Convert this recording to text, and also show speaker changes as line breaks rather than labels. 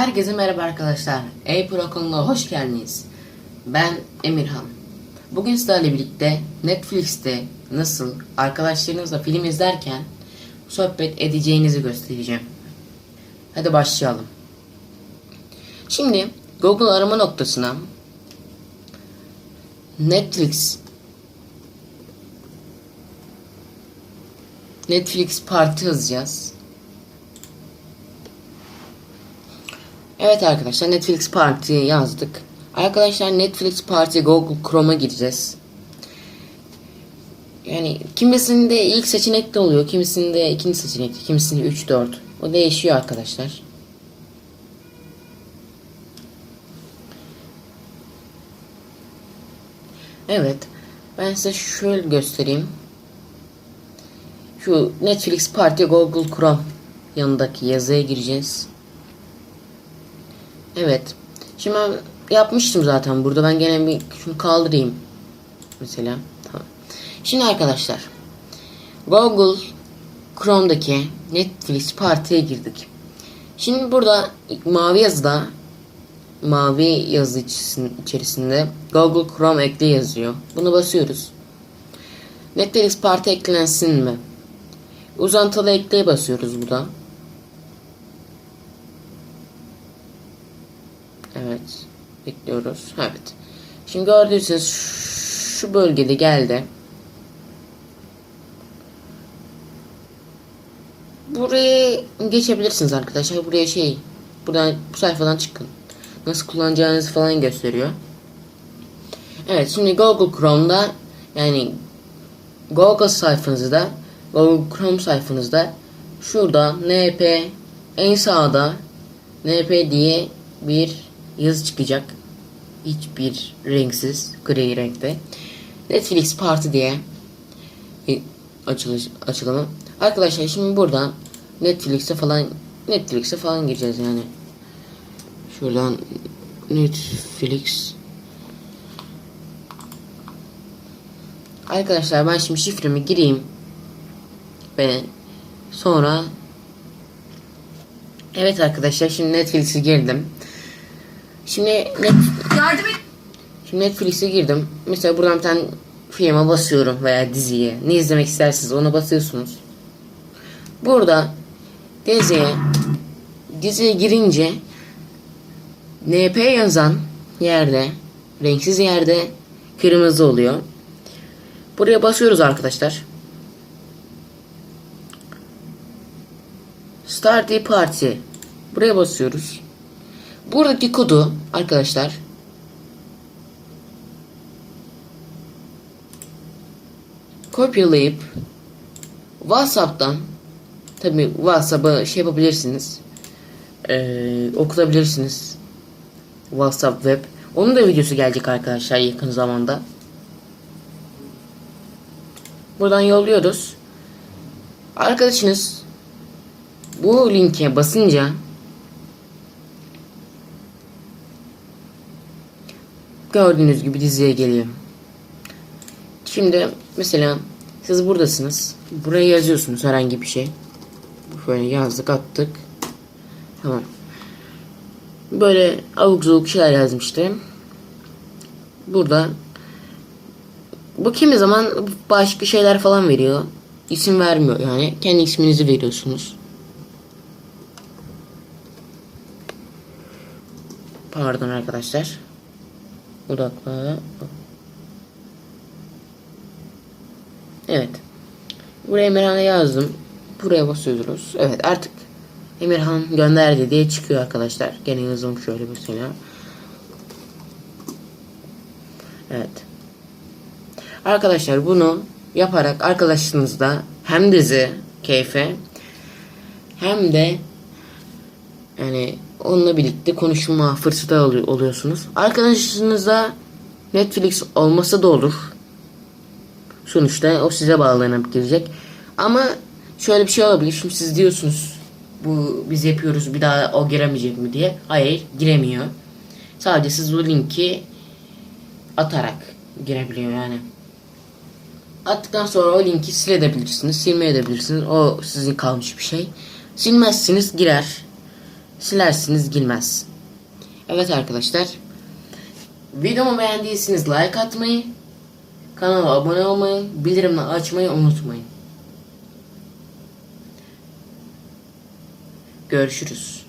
Herkese merhaba arkadaşlar. Kanalına hoş geldiniz. Ben Emirhan. Bugün sizlerle birlikte Netflix'te nasıl arkadaşlarınızla film izlerken sohbet edeceğinizi göstereceğim. Hadi başlayalım. Şimdi Google arama noktasına Netflix Netflix Parti yazacağız. Evet arkadaşlar Netflix Party yazdık. Arkadaşlar Netflix Party Google Chrome'a gireceğiz. Yani kimisinde ilk seçenekte oluyor, kimisinde ikinci seçenekte, kimisinde 3 4. O değişiyor arkadaşlar. Evet. Ben size şöyle göstereyim. Şu Netflix Party Google Chrome yanındaki yazıya gireceğiz. Evet. Şimdi yapmıştım zaten burada. Ben gene bir şunu kaldırayım. Mesela. Tamam. Şimdi arkadaşlar. Google Chrome'daki Netflix Party'ye girdik. Şimdi burada mavi yazıda mavi yazı içerisinde Google Chrome ekle yazıyor. Bunu basıyoruz. Netflix Parti eklensin mi? Uzantılı ekleye basıyoruz burada. Evet. Bekliyoruz. Evet. Şimdi gördüğünüz şu bölgede geldi. Buraya geçebilirsiniz arkadaşlar. Buraya şey buradan bu sayfadan çıkın. Nasıl kullanacağınızı falan gösteriyor. Evet şimdi Google Chrome'da yani Google sayfanızda Google Chrome sayfanızda şurada NP en sağda NP diye bir yazı çıkacak. Hiçbir renksiz gri renkte. Netflix Party diye açılış, açılımı. Arkadaşlar şimdi buradan Netflix'e falan Netflix'e falan gireceğiz yani. Şuradan Netflix Arkadaşlar ben şimdi şifremi gireyim ve sonra Evet arkadaşlar şimdi Netflix'e girdim. Şimdi net
Yardım et.
Şimdi Netflix'e girdim. Mesela buradan bir tane filme basıyorum veya diziye. Ne izlemek isterseniz ona basıyorsunuz. Burada diziye diziye girince NP yazan yerde renksiz yerde kırmızı oluyor. Buraya basıyoruz arkadaşlar. Start a Party. Buraya basıyoruz. Buradaki kodu arkadaşlar kopyalayıp WhatsApp'tan tabi WhatsApp'a şey yapabilirsiniz ee, okutabilirsiniz. WhatsApp web. Onun da videosu gelecek arkadaşlar yakın zamanda. Buradan yolluyoruz. Arkadaşınız bu linke basınca gördüğünüz gibi diziye geliyor. Şimdi mesela siz buradasınız. Buraya yazıyorsunuz herhangi bir şey. Böyle yazdık attık. Tamam. Böyle avuk zavuk şeyler yazmıştım. Burada bu kimi zaman başka şeyler falan veriyor. İsim vermiyor yani. Kendi isminizi veriyorsunuz. Pardon arkadaşlar. Odakla. Evet. Buraya Emirhan'a yazdım. Buraya basıyoruz. Evet artık Emirhan gönderdi diye çıkıyor arkadaşlar. Gene yazalım şöyle mesela. Evet. Arkadaşlar bunu yaparak arkadaşınızla hem dizi keyfe hem de yani onunla birlikte konuşma fırsatı oluyorsunuz. Arkadaşınızda Netflix olmasa da olur. Sonuçta o size bağlanıp girecek. Ama şöyle bir şey olabilir. Şimdi siz diyorsunuz bu biz yapıyoruz bir daha o giremeyecek mi diye. Hayır giremiyor. Sadece siz bu linki atarak girebiliyor yani. Attıktan sonra o linki silebilirsiniz, silmeyebilirsiniz. O sizin kalmış bir şey. Silmezsiniz girer. Silersiniz girmez. Evet arkadaşlar. Videomu beğendiyseniz like atmayı, kanala abone olmayı, bildirimleri açmayı unutmayın. Görüşürüz.